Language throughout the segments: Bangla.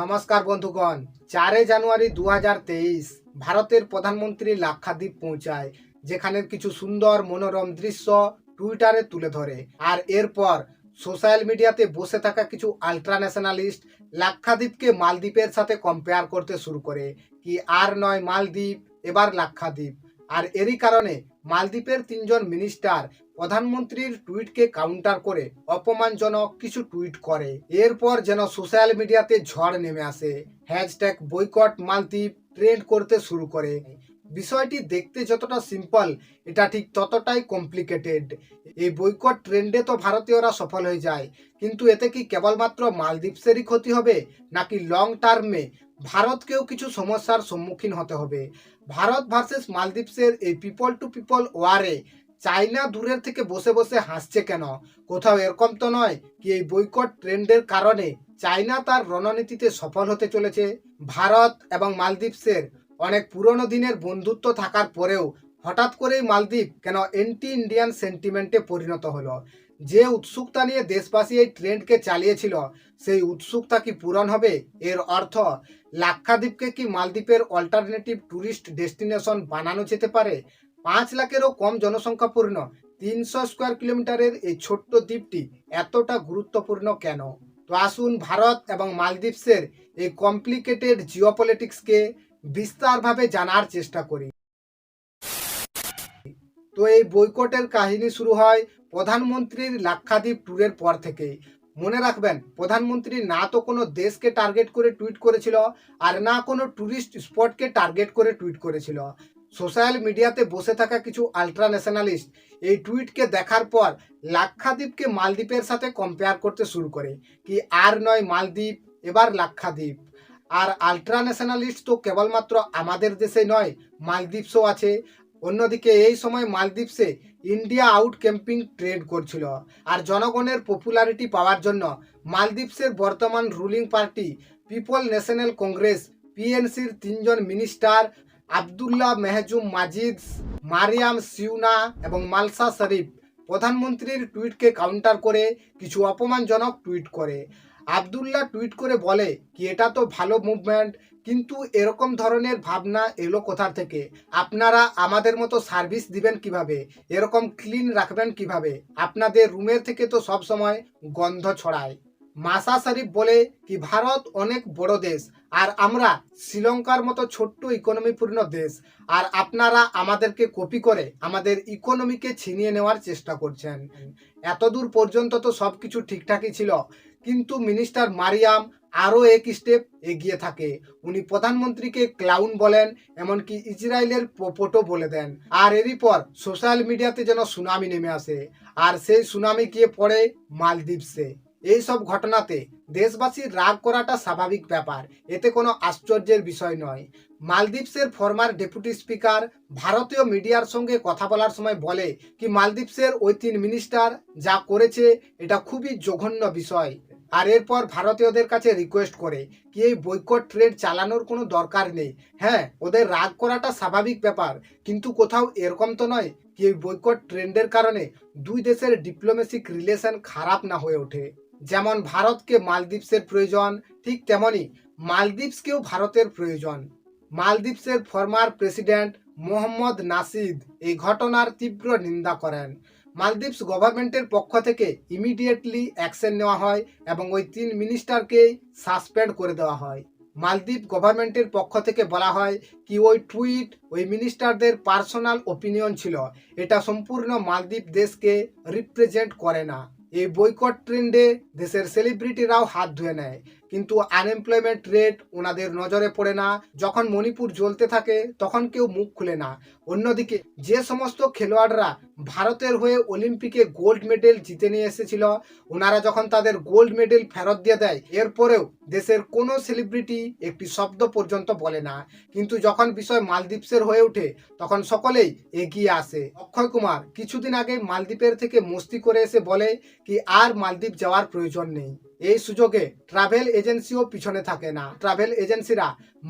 নমস্কার বন্ধুগণ চারে জানুয়ারি দু হাজার তেইশ ভারতের প্রধানমন্ত্রী লাক্ষাদ্বীপ পৌঁছায় যেখানে কিছু সুন্দর মনোরম দৃশ্য টুইটারে তুলে ধরে। আর এরপর সোশ্যাল মিডিয়াতে বসে থাকা কিছু আলট্রান্যাশনালিস্ট লাক্ষাদ্বীপকে মালদ্বীপের সাথে কম্পেয়ার করতে শুরু করে। কি আর নয় মালদ্বীপ, এবার লাক্ষাদ্বীপ। আর এরই কারণে মালদ্বীপের তিনজন মিনিস্টার প্রধানমন্ত্রীর টুইটকে কাউন্টার করে অপমানজনক কিছু টুইট করে। এরপর যেন সোশ্যাল মিডিয়াতে ঝড় নেমে আসে। হ্যাশট্যাগ বৈকট মালদ্বীপ ট্রেন্ড করতে শুরু করে। বিষয়টি দেখতে যতটা সিম্পল এটা ঠিক ততটাই কমপ্লিকেটেড এই বৈকট ট্রেন্ডে তো ভারতীয়রা সফল হয়ে যায়। কিন্তু এতে কি কেবলমাত্র মালদ্বীপসেরই ক্ষতি হবে, নাকি লং টার্মে ভারতকেও কিছু সমস্যার সম্মুখীন হতে হবে? ভারত ভার্সেস মালদ্বীপসের এই পিপল টু পিপল ওয়ারে চাইনা দূরের থেকে বসে বসে হাসছে কেন? কোথাও এরকম তো নয় কি এই বৈকট ট্রেন্ডের কারণে চাইনা তার রণনীতিতে সফল হতে চলেছে? ভারত এবং মালদ্বীপসের অনেক পুরনো দিনের বন্ধুত্ব থাকার পরেও হঠাৎ করেই মালদ্বীপ কেন এন্টি ইন্ডিয়ান সেন্টিমেন্টে পরিণত হলো? যে উৎসুকতা নিয়ে দেশবাসী এই ট্রেন্ডকে চালিয়েছিল, সেই উৎসুকতা কি পূরণ হবে? এর অর্থ, লাক্ষাদ্বীপকে কি মালদ্বীপের অল্টারনেটিভ ট্যুরিস্ট ডেস্টিনেশন বানানো যেতে পারে? পাঁচ লাখেরও কম জনসংখ্যাপূর্ণ তিনশো স্কোয়ার কিলোমিটারের এই ছোট্ট দ্বীপটি এতটা গুরুত্বপূর্ণ কেন? তো আসুন ভারত এবং মালদ্বীপসের এই কমপ্লিকেটেড জিওপলিটিক্সকে বিস্তারভাবে জানার চেষ্টা করি। তো এই বৈকটের কাহিনী শুরু হয় প্রধানমন্ত্রীর লাক্ষাদ্বীপ ট্যুরের পর থেকেই। মনে রাখবেন, প্রধানমন্ত্রী না তো কোনো দেশকে টার্গেট করে টুইট করেছিল, আর না কোনো ট্যুরিস্ট স্পটকে টার্গেট করে টুইট করেছিল। সোশ্যাল মিডিয়াতে বসে থাকা কিছু আলট্রা ন্যাশনালিস্ট এই টুইটকে দেখার পর লাক্ষাদ্বীপকে মালদ্বীপের সাথে কম্পেয়ার করতে শুরু করে। কি আর নয় মালদ্বীপ, এবার লাক্ষাদ্বীপ। আর আলট্রা ন্যাশনালিস্ট তো কেবলমাত্র আমাদের দেশে নয়, মালদ্বীপসও আছে। অন্যদিকে এই সময় মালদ্বীপসে ইন্ডিয়া আউট ক্যাম্পিং ট্রেড করছিল। আর জনগণের পপুলারিটি পাওয়ার জন্য মালদ্বীপসের বর্তমান ruling party People National Congress পিএনসির তিনজন মিনিস্টার আবদুল্লাহ মেহজুম মাজিদ, মারিয়াম সিউনা এবং মালসা শরীফ প্রধানমন্ত্রীর টুইটকে কাউন্টার করে কিছু অপমানজনক টুইট করে। আবদুল্লাহ টুইট করে বলে, কি এটা তো ভালো মুভমেন্ট কিন্তু এরকম ধরনের ভাবনা এলো কোথা থেকে? আপনারা আমাদের মতো সার্ভিস দিবেন কীভাবে? এরকম ক্লিন রাখবেন কীভাবে? আপনাদের রুমের থেকে তো সব সময় গন্ধ ছড়ায়। মাসা শরীফ বলে কি ভারত অনেক বড় দেশ, আর আমরা শ্রীলঙ্কার মতো ছোট্ট ইকোনমিপূর্ণ দেশ, আর আপনারা আমাদেরকে কপি করে আমাদের ইকোনমিকে ছিনিয়ে নেওয়ার চেষ্টা করছেন। এতদূর পর্যন্ত তো সব কিছু ঠিকঠাকই ছিল, কিন্তু মিনিস্টার মারিয়াম আরও এক স্টেপ এগিয়ে থাকে। উনি প্রধানমন্ত্রীকে ক্লাউন বলেন, এমনকি ইসরায়েলের পোপটো বলে দেন। আর এরই পর সোশ্যাল মিডিয়াতে যেন সুনামি নেমে আসে, আর সেই সুনামি গিয়ে পড়ে মালদ্বীপসে। এই সব ঘটনাতে দেশবাসীর রাগ করাটা স্বাভাবিক ব্যাপার। এতে কোনো আশ্চর্যের বিষয় নয়। মালদ্বীপসের ফরমার ডেপুটি স্পিকার ভারতীয় মিডিয়ার সঙ্গে কথা বলার সময় বলে কি মালদ্বীপসের ওই তিন মিনিস্টার যা করেছে, এটা খুবই জঘন্য বিষয়। আর এরপর ভারতীয়দের কাছে রিকোয়েস্ট করে কি এই বৈকট ট্রেড চালানোর কোনো দরকার নেই। হ্যাঁ ওদের রাগ করাটা স্বাভাবিক ব্যাপার, কিন্তু কোথাও এরকম তো নয় কি এই বৈকট ট্রেন্ডের কারণে দুই দেশের ডিপ্লোমেসিক রিলেশন খারাপ না হয়ে ওঠে। যেমন ভারতকে মালদ্বীপসের প্রয়োজন, ঠিক তেমনই মালদ্বীপসকেও ভারতের প্রয়োজন। মালদ্বীপসের ফর্মার প্রেসিডেন্ট মোহাম্মদ নাসিদ এই ঘটনার তীব্র নিন্দা করেন। মালদ্বীপস গভর্নমেন্টের পক্ষ থেকে ইমিডিয়েটলি অ্যাকশন নেওয়া হয় এবং ওই তিন মিনিস্টারকেই সাসপেন্ড করে দেওয়া হয়। মালদ্বীপ গভর্নমেন্টের পক্ষ থেকে বলা হয় কি ওই টুইট ওই মিনিস্টারদের পার্সোনাল ওপিনিয়ন ছিল। এটা সম্পূর্ণ মালদ্বীপ দেশকে রিপ্রেজেন্ট করে না। এই বৈকট ট্রেন্ডে দেশের সেলিব্রিটিরাও হাত ধুয়ে নেয়। কিন্তু আনএমপ্লয়মেন্ট রেট ওনাদের নজরে পড়ে না। যখন মণিপুর জ্বলতে থাকে, তখন কেউ মুখ খুলে না। অন্যদিকে, যে সমস্ত খেলোয়াড়রা ভারতের হয়ে অলিম্পিকে গোল্ড মেডেল জিতে নিয়ে এসেছিল, ওনারা যখন তাদের গোল্ড মেডেল ফেরত দিয়ে দেয়, এরপরেও দেশের কোনো সেলিব্রিটি একটি শব্দ পর্যন্ত বলে না। কিন্তু যখন বিষয় মালদ্বীপসের হয়ে ওঠে, তখন সকলেই এগিয়ে আসে। অক্ষয় কুমার কিছুদিন আগে মালদ্বীপের থেকে মস্তি করে এসে বলে কি, আর মালদ্বীপ যাওয়ার প্রয়োজন নেই। এই সুযোগে ট্রাভেল এজেন্সিও পিছনে থাকে না। ট্রাভেল এজেন্সিরা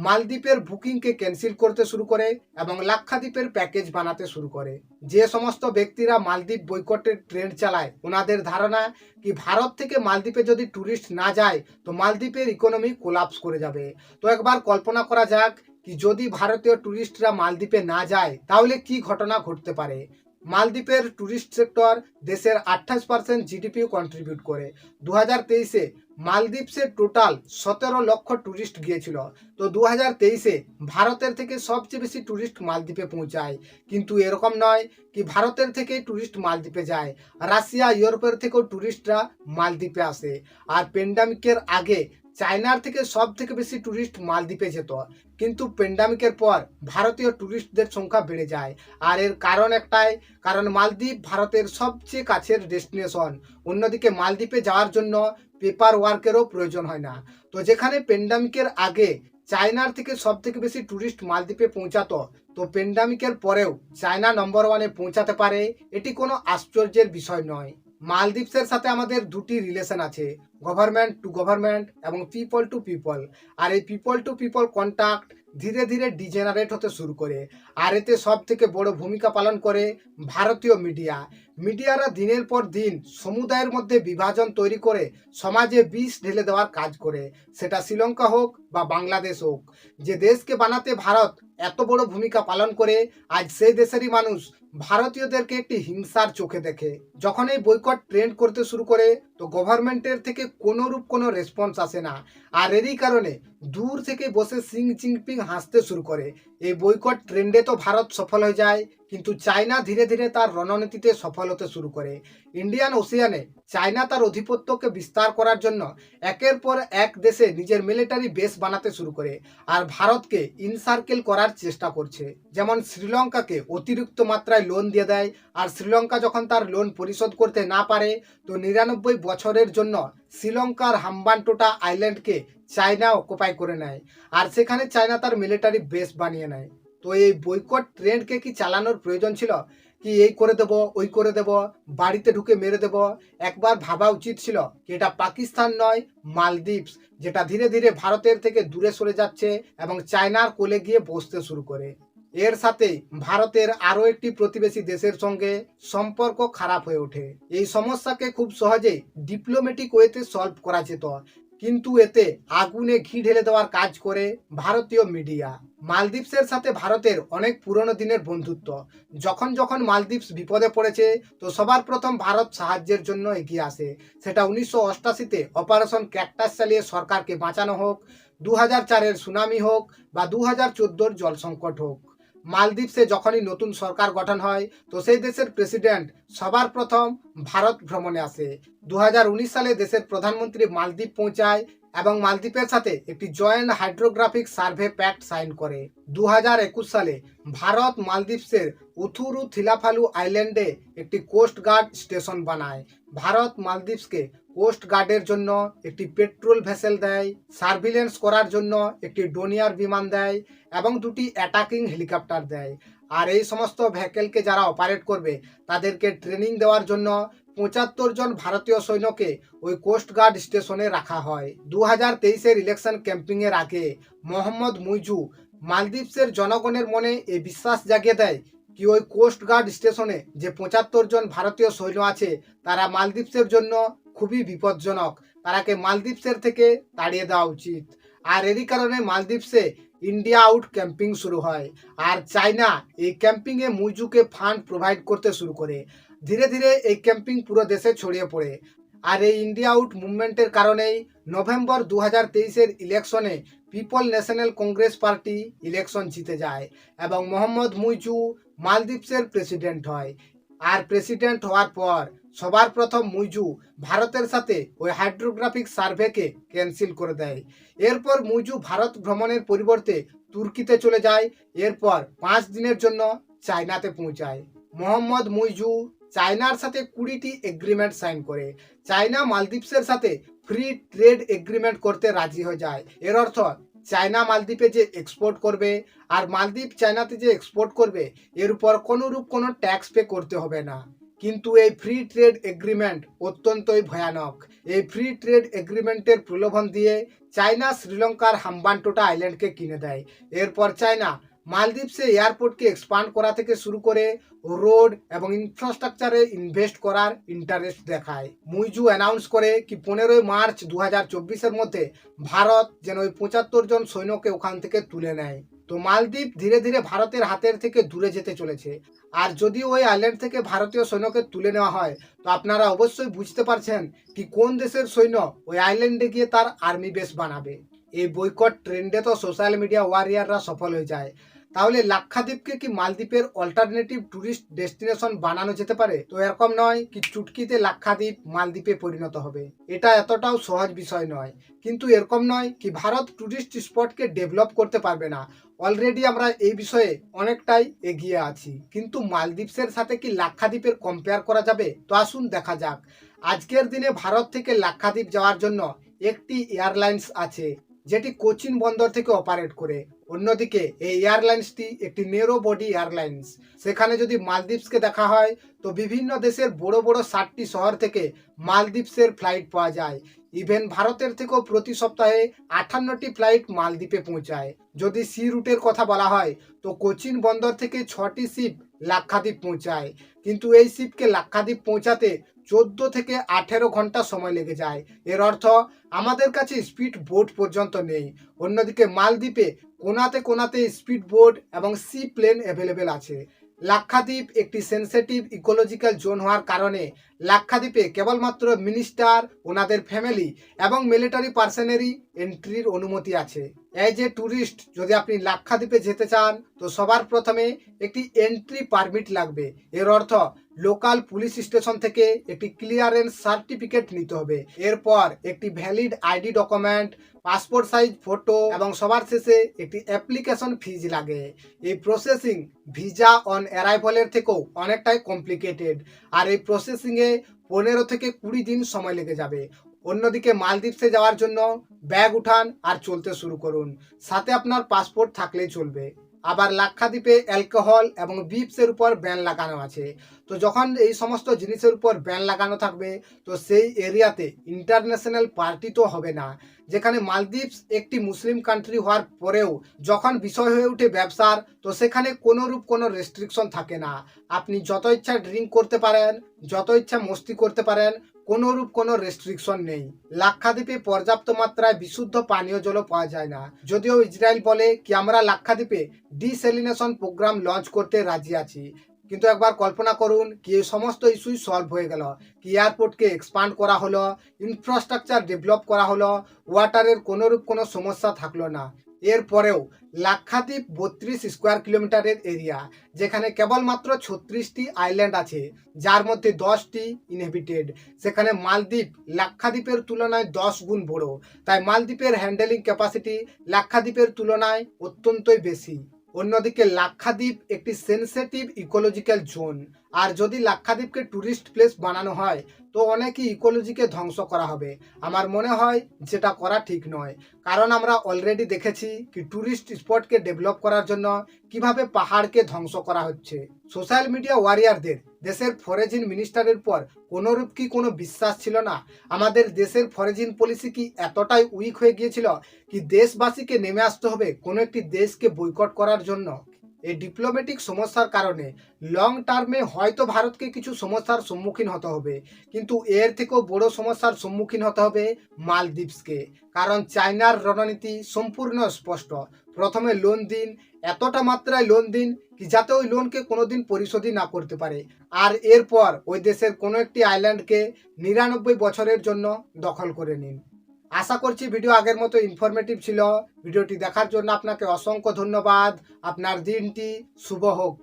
মালদ্বীপের বুকিংকে ক্যান্সেল করতে শুরু করে এবং লাক্ষাদ্বীপের প্যাকেজ বানাতে শুরু করে। যে সমস্ত ব্যক্তিরা মালদ্বীপ বৈকটের ট্রেন্ড চালায়, ওনাদের ধারণা কি ভারত থেকে মালদ্বীপে যদি ট্যুরিস্ট না যায়, তো মালদ্বীপের ইকোনমি কোলাপস করে যাবে। তো একবার কল্পনা করা যাক, কি যদি ভারতীয় ট্যুরিস্টরা মালদ্বীপে না যায়, তাহলে কি ঘটনা ঘটতে পারে? মালদ্বীপের ট্যুরিস্ট সেক্টর দেশের আঠাশ পার্সেন্ট জিডিপি কন্ট্রিবিউট করে। দু হাজার তেইশে মালদ্বীপসে টোটাল সতেরো লক্ষ ট্যুরিস্ট গিয়েছিল। তো দু হাজার তেইশে ভারতের থেকে সবচেয়ে বেশি ট্যুরিস্ট মালদ্বীপে পৌঁছায়। কিন্তু এরকম নয় কি ভারতের থেকে ট্যুরিস্ট মালদ্বীপে যায়। রাশিয়া, ইউরোপের থেকেও ট্যুরিস্টরা মালদ্বীপে আসে। আর পেন্ডামিকের আগে চায়নার থেকে সব থেকে বেশি ট্যুরিস্ট মালদ্বীপে যেত। কিন্তু পেন্ডামিকের পর ভারতীয় ট্যুরিস্টদের সংখ্যা বেড়ে যায়। আর এর কারণ একটাই, কারণ মালদ্বীপ ভারতের সবচেয়ে কাছের ডেস্টিনেশন অন্যদিকে মালদ্বীপে যাওয়ার জন্য পেপার ওয়ার্কেরও প্রয়োজন হয় না। তো যেখানে পেন্ডামিকের আগে চায়নার থেকে সব থেকে বেশি ট্যুরিস্ট মালদ্বীপে পৌঁছাতো, তো পেন্ডামিকের পরেও চায়না নম্বর ওয়ানে পৌঁছাতে পারে, এটি কোনো আশ্চর্যের বিষয় নয়। মালদ্বীপসের সাথে আমাদের দুটি রিলেশন আছে গভর্নমেন্ট টু গভর্নমেন্ট এবং পিপল টু পিপল আর এই পিপল টু পিপল কন্ট্যাক্ট ধীরে ধীরে ডিজেনারেট হতে শুরু করে। আর এতে সব থেকে বড় ভূমিকা পালন করে ভারতীয় মিডিয়া মিডিয়ারা দিনের পর দিন সমুদায়ের মধ্যে বিভাজন তৈরি করে সমাজে বিষ ঢেলে দেওয়ার কাজ করে। সেটা শ্রীলঙ্কা হোক বা বাংলাদেশ হোক। যে দেশকে বানাতে ভারত এত বড় ভূমিকা পালন করে, আজ সেই দেশেরই মানুষ ভারতীয়দেরকে একটি হিংসার চোখে দেখে। যখন এই বৈকট ট্রেন্ড করতে শুরু করে, তো গভর্নমেন্টের থেকে কোনোরূপ কোনো রেসপন্স আসে না। আর এরই কারণে দূর থেকে বসে সিং চিংপিং হাসতে শুরু করে। এই বৈকট ট্রেন্ডে তো ভারত সফল হয়ে যায়, কিন্তু চায়না ধীরে ধীরে তার রণনীতিতে সফল হতে শুরু করে। ইন্ডিয়ান ওশিয়ানে চায়না তার অধিপত্যকে বিস্তার করার জন্য একের পর এক দেশে নিজের মিলিটারি বেস বানাতে শুরু করে আর ভারতকে ইনসার্কেল করার চেষ্টা করছে। যেমন শ্রীলঙ্কাকে অতিরিক্ত মাত্রায় লোন দিয়ে দেয়, আর শ্রীলঙ্কা যখন তার লোন পরিশোধ করতে না পারে, তো নিরানব্বই বছরের জন্য শ্রীলঙ্কার হাম্বানটোটা আইল্যান্ডকে চায়না অকুপাই করে নেয় আর সেখানে চায়না তার মিলিটারি বেস বানিয়ে নেয়। তো এই বৈকট ট্রেন্ডকে কি চালানোর প্রয়োজন ছিল? কি এই করে দেব, ওই করে দেব, বাড়িতে ঢুকে মেরে দেব? একবার ভাবা উচিত ছিল এটা পাকিস্তান নয়, মালদ্বীপস, যেটা ধীরে ধীরে ভারতের থেকে দূরে সরে যাচ্ছে এবং চায়নার কোলে গিয়ে বসতে শুরু করে। এর সাথে ভারতের আরও একটি প্রতিবেশী দেশের সঙ্গে সম্পর্ক খারাপ হয়ে ওঠে। এই সমস্যাকে খুব সহজেই ডিপ্লোম্যাটিক ওয়েতে সলভ করা যেত। কিন্তু এতে আগুনে ঘি ঢেলে দেওয়ার কাজ করে ভারতীয় মিডিয়া মালদ্বীপসের সাথে ভারতের অনেক পুরনো দিনের বন্ধুত্ব। যখন যখন মালদ্বীপস বিপদে পড়েছে, তো সবার প্রথম ভারত সাহায্যের জন্য এগিয়ে আসে। সেটা উনিশশো অষ্টাশিতে অপারেশন ক্যাকটাস চালিয়ে সরকারকে বাঁচানো হোক, দু হাজার চারের সুনামি হোক বা দু হাজার চোদ্দোর জল সংকট হোক। মালদ্বীপসে যখনই নতুন সরকার গঠন হয়, তো সেই দেশের প্রেসিডেন্ট সবার প্রথম ভারত ভ্রমণে আসে। দু হাজার উনিশ সালে দেশের প্রধানমন্ত্রী মালদ্বীপ পৌঁছায় এবং মালদ্বীপের সাথে একটি joint hydrographic survey pact sign করে। দু হাজার একুশ সালে ভারত মালদ্বীপসের উথুরু থিলাফালু আইল্যান্ডে একটি কোস্ট গার্ড স্টেশন বানায়। ভারত মালদ্বীপসকে কোস্ট গার্ডের জন্য একটি পেট্রোল ভেসেল দেয়, সার্ভিলেন্স করার জন্য একটি ডোনিয়ার বিমান দেয় এবং দুটি অ্যাটাকিং হেলিকপ্টার দেয়। আর এই সমস্ত ভেহিকেলকে যারা অপারেট করবে, তাদেরকে ট্রেনিং দেওয়ার জন্য পঁচাত্তর জন ভারতীয় সৈন্যকে ওই কোস্ট গার্ড স্টেশনে রাখা হয়। দু হাজার তেইশের ইলেকশন ক্যাম্পিংয়ের আগে মোহাম্মদ মুইজু মালদ্বীপসের জনগণের মনে এই বিশ্বাস জাগিয়ে দেয় কি ওই কোস্টগার্ড স্টেশনে যে পঁচাত্তর জন ভারতীয় সৈন্য আছে, তারা মালদ্বীপসের জন্য খুবই বিপজ্জনক। তারাকে মালদ্বীপসের থেকে তাড়িয়ে দেওয়া উচিত। আর এরই কারণে মালদ্বীপসে ইন্ডিয়া আউট ক্যাম্পিং শুরু হয়। আর চায়না এই ক্যাম্পিংয়ে মুইজুকে ফান্ড প্রোভাইড করতে শুরু করে। ধীরে ধীরে এই ক্যাম্পিং পুরো দেশে ছড়িয়ে পড়ে। আর এই ইন্ডিয়া আউট মুভমেন্টের কারণেই নভেম্বর দু হাজার তেইশের ইলেকশনে People National Congress party election জিতে যায়। এবং মোহাম্মদ মুইজু মালদ্বীপসের প্রেসিডেন্ট হয়। আর প্রেসিডেন্ট হওয়ার পর সবার প্রথম মুইজু ভারতের সাথে ওই হাইড্রোগ্রাফিক সার্ভেকে ক্যান্সেল করে দেয়। এরপর মুইজু ভারত ভ্রমণের পরিবর্তে তুর্কিতে চলে যায়। এরপর পাঁচ দিনের জন্য চায়নাতে পৌঁছায়। মোহাম্মদ মুইজু চায়নার সাথে কুড়িটি এগ্রিমেন্ট সাইন করে। চায়না মালদ্বীপসের সাথে ফ্রি ট্রেড এগ্রিমেন্ট করতে রাজি হয়ে যায়। এর অর্থ চায়না মালদ্বীপে যে এক্সপোর্ট করবে আর মালদ্বীপ চায়নাতে যে এক্সপোর্ট করবে, এর উপর কোনোরূপ কোনো ট্যাক্স পে করতে হবে না। কিন্তু এই ফ্রি ট্রেড এগ্রিমেন্ট অত্যন্তই ভয়ানক। এই ফ্রি ট্রেড এগ্রিমেন্টের প্রলোভন দিয়ে চায়না, শ্রীলঙ্কার হাম্বানটোটা আইল্যান্ডকে কিনে দেয়। এরপর চায়না মালদ্বীপসে এয়ারপোর্টকে এক্সপান্ড করা থেকে শুরু করে রোড এবং ইনফ্রাস্ট্রাকচারে ইনভেস্ট করার ইন্টারেস্ট দেখায়। মুইজু অ্যানাউন্স করে কি পনেরোই মার্চ দু হাজার মধ্যে ভারত যেন ওই পঁচাত্তর জন সৈন্যকে ওখান থেকে তুলে নেয়। তো মালদ্বীপ ধীরে ধীরে ভারতের হাতের থেকে দূরে যেতে চলেছে। আর যদি ওই আইল্যান্ড থেকে ভারতীয় সৈন্যকে তুলে নেওয়া হয়, তো আপনারা অবশ্যই বুঝতে পারছেন কি কোন দেশের সৈন্য ওই আইল্যান্ডে গিয়ে তার আর্মি বেস বানাবে। এই বৈকট ট্রেন্ডে তো সোশ্যাল মিডিয়া ওয়ারিয়াররা সফল হয়ে যায়। তাহলে লাক্ষাদ্বীপকে কি মালদ্বীপের অল্টারনেটিভ ট্যুরিস্ট ডেস্টিনেশন বানানো যেতে পারে? তো এরকম নয় কি চুটকিতে লাক্ষাদ্বীপ মালদ্বীপে পরিণত হবে। এটা এতটাও সহজ বিষয় নয়। কিন্তু এরকম নয় কি ভারত ট্যুরিস্ট স্পটকে ডেভেলপ করতে পারবে না। অলরেডি আমরা এই বিষয়ে অনেকটাই এগিয়ে আছি। কিন্তু মালদ্বীপসের সাথে কি লাক্ষাদ্বীপের কম্পেয়ার করা যাবে? তো আসুন দেখা যাক। আজকের দিনে ভারত থেকে লাক্ষাদ্বীপ যাওয়ার জন্য একটি এয়ারলাইন্স আছে, যেটি কোচিন বন্দর থেকে অপারেট করে। অন্যদিকে, এই এয়ারলাইন্সটি একটি নেরো বডি এয়ারলাইন্স। সেখানে যদি মালদ্বীপসকে দেখা হয়, তো বিভিন্ন দেশের বড় বড় ষাটটি শহর থেকে মালদ্বীপসের ফ্লাইট পাওয়া যায়। ইভেন ভারতের থেকেও প্রতি সপ্তাহে আটান্নটি ফ্লাইট মালদ্বীপে পৌঁছায়। যদি সি রুটের কথা বলা হয়, তো কোচিন বন্দর থেকে ছটি শিপ লাক্ষাদ্বীপ পৌঁছায়। কিন্তু এই শিপকে লাক্ষাদ্বীপ পৌঁছাতে চোদ্দ থেকে আঠেরো ঘণ্টা সময় লেগে যায়। এর অর্থ, আমাদের কাছে স্পিড বোট পর্যন্ত নেই। অন্যদিকে, মালদ্বীপে কোনাতে কোনাতে স্পিড বোট এবং সি প্লেন অ্যাভেলেবেল আছে। লাক্ষাদ্বীপ একটি সেন্সিটিভ ইকোলজিক্যাল জোন হওয়ার কারণে লাক্ষাদ্বীপে কেবলমাত্র মিনিস্টার ওনাদের ফ্যামিলি এবং মিলিটারি পার্সনেরই এন্ট্রির অনুমতি আছে। এজ এ ট্যুরিস্ট যদি আপনি লাক্ষাদ্বীপে যেতে চান, তো সবার প্রথমে একটি এন্ট্রি পারমিট লাগবে। এর অর্থ লোকাল পুলিশ স্টেশন থেকে একটি ক্লিয়ারেন্স সার্টিফিকেট নিতে হবে। এরপর একটি valid ID document, passport size photo এবং সবার শেষে একটি অ্যাপ্লিকেশন ফিজ লাগে। এই প্রসেসিং ভিসা অন অ্যারাইভালের থেকেও অনেকটাই কমপ্লিকেটেড। আর এই প্রসেসিংয়ে পনেরো থেকে কুড়ি দিন সময় লেগে যাবে। অন্যদিকে মালদ্বীপসে যাওয়ার জন্য ব্যাগ উঠান আর চলতে শুরু করুন। সাথে আপনার পাসপোর্ট থাকলেই চলবে। আবার লাক্ষাদ্বীপে অ্যালকোহল এবং বিপসের উপর ব্যান লাগানো আছে। তো যখন এই সমস্ত জিনিসের উপর ব্যান লাগানো থাকবে, তো সেই এরিয়াতে ইন্টারন্যাশনাল পার্টি তো হবে না। যেখানে মালদ্বীপস একটি মুসলিম কান্ট্রি হওয়ার পরেও যখন বিষয় হয়ে ওঠে ব্যবসার, তো সেখানে কোনোরূপ কোনো রেস্ট্রিকশন থাকে না। আপনি যত ইচ্ছা ড্রিঙ্ক করতে পারেন, যত ইচ্ছা মস্তি করতে পারেন কোনোরূপ কোনো রেস্ট্রিকশন নেই। লাক্ষাদ্বীপে পর্যাপ্ত মাত্রায় বিশুদ্ধ পানীয় জলও পাওয়া যায় না। যদিও ইসরায়েল বলে কি, আমরা লাক্ষাদ্বীপে ডিসেলিনেশন প্রোগ্রাম লঞ্চ করতে রাজি আছি। কিন্তু একবার কল্পনা করুন কি, এই সমস্ত ইস্যুই সলভ হয়ে গেল। কি এয়ারপোর্টকে এক্সপান্ড করা হলো ইনফ্রাস্ট্রাকচার ডেভেলপ করা হলো ওয়াটারের কোনোরূপ কোনো সমস্যা থাকল না। এরপরেও লাক্ষাদ্বীপ বত্রিশ স্কোয়ার কিলোমিটারের এরিয়া, যেখানে কেবলমাত্র ছত্রিশটি আইল্যান্ড আছে, যার মধ্যে দশটি ইনহেবিটেড সেখানে মালদ্বীপ লাক্ষাদ্বীপের তুলনায় দশ গুণ বড়। তাই মালদ্বীপের হ্যান্ডেলিং ক্যাপাসিটি লাক্ষাদ্বীপের তুলনায় অত্যন্তই বেশি। অন্যদিকে লাক্ষাদ্বীপ একটি সেন্সিটিভ ইকোলজিক্যাল জোন আর যদি লাক্ষাদ্বীপকে ট্যুরিস্ট প্লেস বানানো হয়, তো অনেকই ইকোলজিকে ধ্বংস করা হবে। আমার মনে হয় যেটা করা ঠিক নয়। কারণ আমরা অলরেডি দেখেছি কি ট্যুরিস্ট স্পটকে ডেভেলপ করার জন্য কীভাবে পাহাড়কে ধ্বংস করা হচ্ছে। সোশ্যাল মিডিয়া ওয়ারিয়ারদের দেশের ফরেজিন মিনিস্টারের পর কোনোরূপ কি কোনো বিশ্বাস ছিল না? আমাদের দেশের ফরেজিন পলিসি কি এতটাই উইক হয়ে গিয়েছিল কি দেশবাসীকে নেমে আসতে হবে কোনো একটি দেশকে বয়কট করার জন্য? এই ডিপ্লোম্যাটিক সমস্যার কারণে লং টার্মে হয়তো ভারতকে কিছু সমস্যার সম্মুখীন হতে হবে। কিন্তু এর থেকেও বড় সমস্যার সম্মুখীন হতে হবে মালদ্বীপসকে। কারণ চায়নার রণনীতি সম্পূর্ণ স্পষ্ট। প্রথমে লোন দিন, এতটা মাত্রায় লোন দিন কি যাতে ওই লোনকে কোনোদিন পরিশোধই না করতে পারে। আর এরপর ওই দেশের কোনো একটি আইল্যান্ডকে নিরানব্বই বছরের জন্য দখল করে নিন। আশা করছি ভিডিও আগের মতো ইনফরমেটিভ ছিল। ভিডিওটি দেখার জন্য আপনাকে অসংখ্য ধন্যবাদ। আপনার দিনটি শুভ হোক।